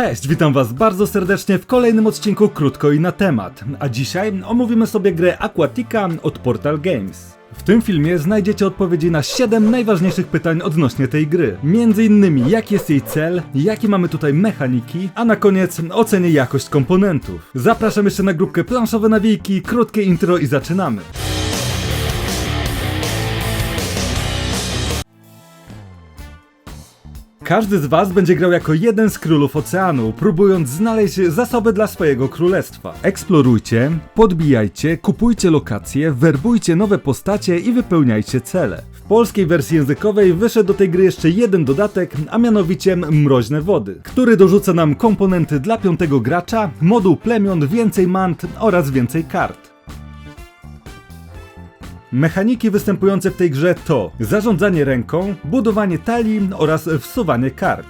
Cześć, witam was bardzo serdecznie w kolejnym odcinku Krótko i na temat. A dzisiaj omówimy sobie grę Aquatica od Portal Games. W tym filmie znajdziecie odpowiedzi na 7 najważniejszych pytań odnośnie tej gry. Między innymi jaki jest jej cel, jakie mamy tutaj mechaniki, a na koniec ocenię jakość komponentów. Zapraszam jeszcze na grupkę Planszowe Nawijki, krótkie intro i zaczynamy. Każdy z Was będzie grał jako jeden z królów oceanu, próbując znaleźć zasoby dla swojego królestwa. Eksplorujcie, podbijajcie, kupujcie lokacje, werbujcie nowe postacie i wypełniajcie cele. W polskiej wersji językowej wyszedł do tej gry jeszcze jeden dodatek, a mianowicie Mroźne Wody, który dorzuca nam komponenty dla piątego gracza, moduł plemion, więcej mant oraz więcej kart. Mechaniki występujące w tej grze to zarządzanie ręką, budowanie talii oraz wsuwanie kart.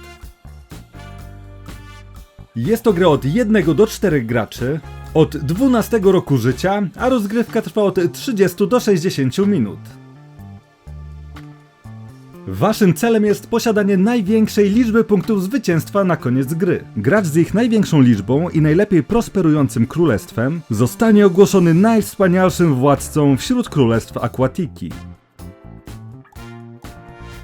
Jest to gra od 1 do 4 graczy, od 12 roku życia, a rozgrywka trwa od 30 do 60 minut. Waszym celem jest posiadanie największej liczby punktów zwycięstwa na koniec gry. Gracz z ich największą liczbą i najlepiej prosperującym królestwem zostanie ogłoszony najwspanialszym władcą wśród królestw Aquatiki.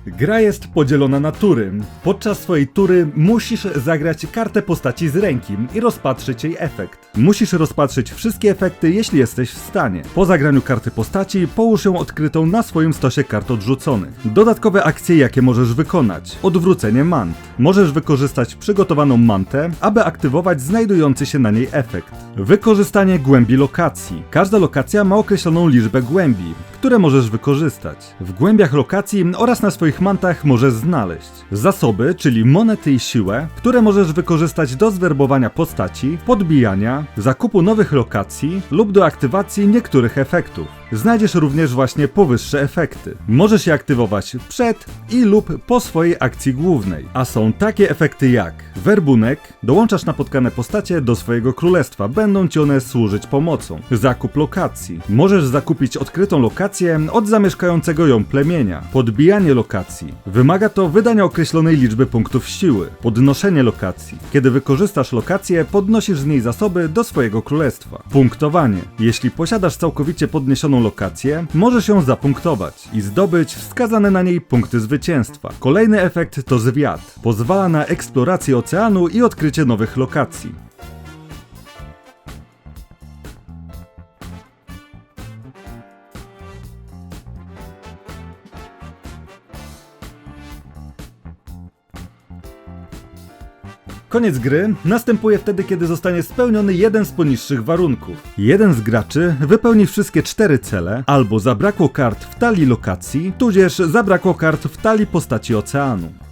Gra jest podzielona na tury. Podczas swojej tury musisz zagrać kartę postaci z ręki i rozpatrzyć jej efekt. Musisz rozpatrzyć wszystkie efekty, jeśli jesteś w stanie. Po zagraniu karty postaci połóż ją odkrytą na swoim stosie kart odrzuconych. Dodatkowe akcje, jakie możesz wykonać. Odwrócenie mant. Możesz wykorzystać przygotowaną mantę, aby aktywować znajdujący się na niej efekt. Wykorzystanie głębi lokacji. Każda lokacja ma określoną liczbę głębi, które możesz wykorzystać. W głębiach lokacji oraz na swoich mantach możesz znaleźć zasoby, czyli monety i siłę, które możesz wykorzystać do zwerbowania postaci, podbijania, zakupu nowych lokacji lub do aktywacji niektórych efektów. Znajdziesz również właśnie powyższe efekty. Możesz je aktywować przed i lub po swojej akcji głównej. A są takie efekty jak werbunek, dołączasz napotkane postacie do swojego królestwa, będą ci one służyć pomocą. Zakup lokacji. Możesz zakupić odkrytą lokację od zamieszkającego ją plemienia. Podbijanie lokacji. Wymaga to wydania określonej liczby punktów siły. Podnoszenie lokacji. Kiedy wykorzystasz lokację, podnosisz z niej zasoby do swojego królestwa. Punktowanie. Jeśli posiadasz całkowicie podniesioną lokację, możesz ją zapunktować i zdobyć wskazane na niej punkty zwycięstwa. Kolejny efekt to zwiat. Pozwala na eksplorację oceanu i odkrycie nowych lokacji. Koniec gry następuje wtedy, kiedy zostanie spełniony jeden z poniższych warunków. Jeden z graczy wypełni wszystkie cztery cele, albo zabrakło kart w talii lokacji, tudzież zabrakło kart w talii postaci oceanu.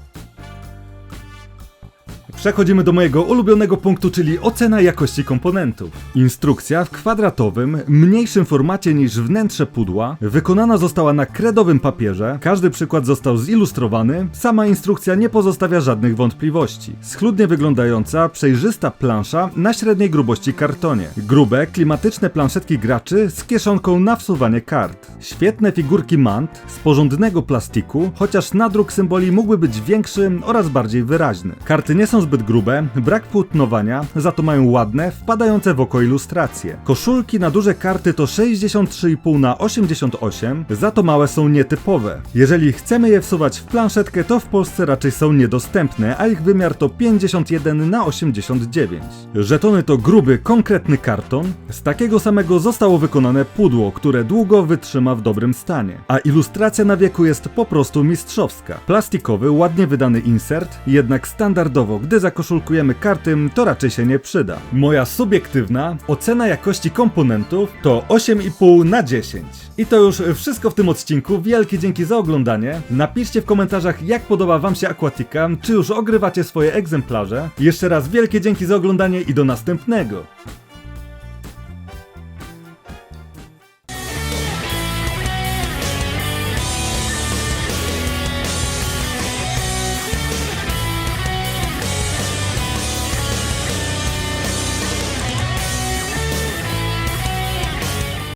Przechodzimy do mojego ulubionego punktu, czyli ocena jakości komponentów. Instrukcja w kwadratowym, mniejszym formacie niż wnętrze pudła, wykonana została na kredowym papierze, każdy przykład został zilustrowany, sama instrukcja nie pozostawia żadnych wątpliwości. Schludnie wyglądająca, przejrzysta plansza na średniej grubości kartonie. Grube, klimatyczne planszetki graczy z kieszonką na wsuwanie kart. Świetne figurki mant z porządnego plastiku, chociaż nadruk symboli mógłby być większy oraz bardziej wyraźny. Karty nie są zbyt grube, brak płótnowania, za to mają ładne, wpadające w oko ilustracje. Koszulki na duże karty to 63,5 na 88, za to małe są nietypowe. Jeżeli chcemy je wsuwać w planszetkę, to w Polsce raczej są niedostępne, a ich wymiar to 51 na 89. Żetony to gruby, konkretny karton. Z takiego samego zostało wykonane pudło, które długo wytrzyma w dobrym stanie. A ilustracja na wieku jest po prostu mistrzowska. Plastikowy, ładnie wydany insert, jednak standardowo, gdy zakoszulkujemy karty, to raczej się nie przyda. Moja subiektywna ocena jakości komponentów to 8,5 na 10. I to już wszystko w tym odcinku. Wielkie dzięki za oglądanie. Napiszcie w komentarzach, jak podoba Wam się Aquatica, czy już ogrywacie swoje egzemplarze. Jeszcze raz wielkie dzięki za oglądanie i do następnego.